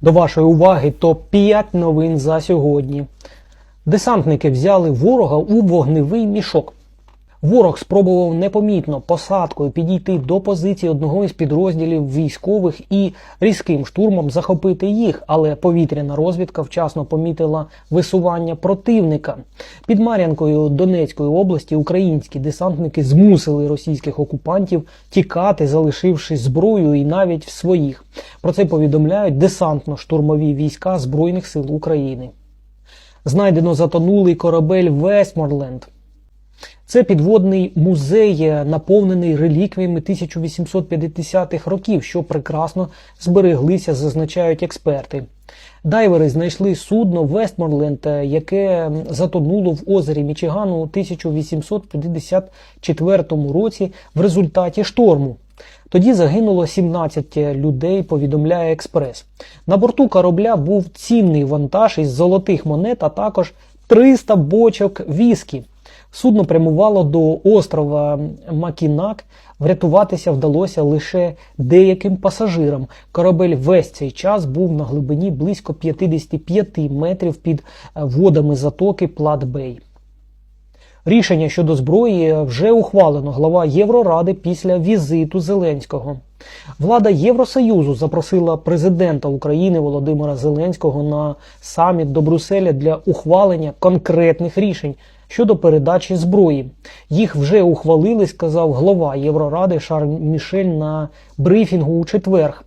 До вашої уваги топ-5 новин за сьогодні. Десантники взяли ворога у вогневий мішок. Ворог спробував непомітно посадкою підійти до позиції одного із підрозділів військових і різким штурмом захопити їх, але повітряна розвідка вчасно помітила висування противника. Під Мар'янкою Донецької області українські десантники змусили російських окупантів тікати, залишивши зброю і навіть своїх. Про це повідомляють десантно-штурмові війська Збройних сил України. Знайдено затонулий корабель Вестморленд. Це підводний музей, наповнений реліквіями 1850-х років, що прекрасно збереглися, зазначають експерти. Дайвери знайшли судно Вестморленд, яке затонуло в озері Мічигану у 1854 році в результаті шторму. Тоді загинуло 17 людей, повідомляє експрес. На борту корабля був цінний вантаж із золотих монет, а також 300 бочок віскі. Судно прямувало до острова Макінак. Врятуватися вдалося лише деяким пасажирам. Корабель весь цей час був на глибині близько 55 метрів під водами затоки Плат-Бей. Рішення щодо зброї вже ухвалено глава Євроради після візиту Зеленського. Влада Євросоюзу запросила президента України Володимира Зеленського на саміт до Брюсселя для ухвалення конкретних рішень щодо передачі зброї. Їх вже ухвалили, сказав глава Євроради Шарль Мішель на брифінгу у четверг.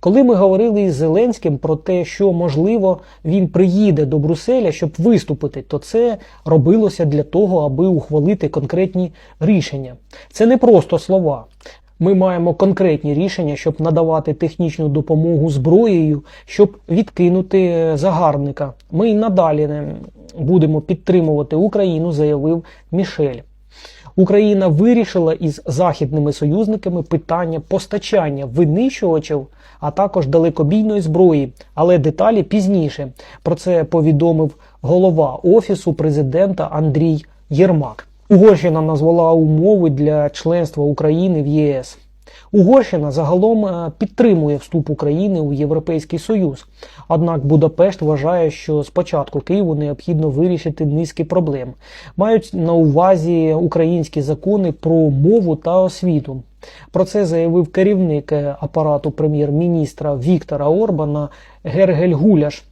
Коли ми говорили із Зеленським про те, що можливо він приїде до Брюсселя, щоб виступити, то це робилося для того, аби ухвалити конкретні рішення. Це не просто слова. Ми маємо конкретні рішення, щоб надавати технічну допомогу зброєю, щоб відкинути загарбника. Ми й надалі не будемо підтримувати Україну, заявив Мішель. Україна вирішила із західними союзниками питання постачання винищувачів, а також далекобійної зброї, але деталі пізніше. Про це повідомив голова офісу президента Андрій Єрмак. Угорщина назвала умови для членства України в ЄС. Угорщина загалом е, підтримує вступ України у Європейський Союз. Однак Будапешт вважає, що спочатку Києву необхідно вирішити низки проблем. Мають на увазі українські закони про мову та освіту. Про це заявив керівник е, апарату прем'єр-міністра Віктора Орбана Гергель Гуляш.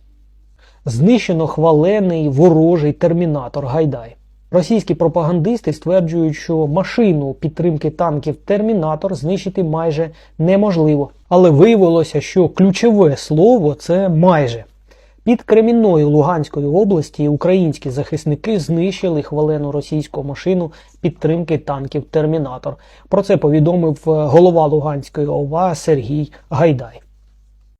Знищено хвалений ворожий термінатор Гайдай. Російські пропагандисти стверджують, що машину підтримки танків Термінатор знищити майже неможливо. Але виявилося, що ключове слово це майже. Під Кремінною Луганської області українські захисники знищили хвалену російську машину підтримки танків Термінатор. Про це повідомив голова Луганської ОВА Сергій Гайдай.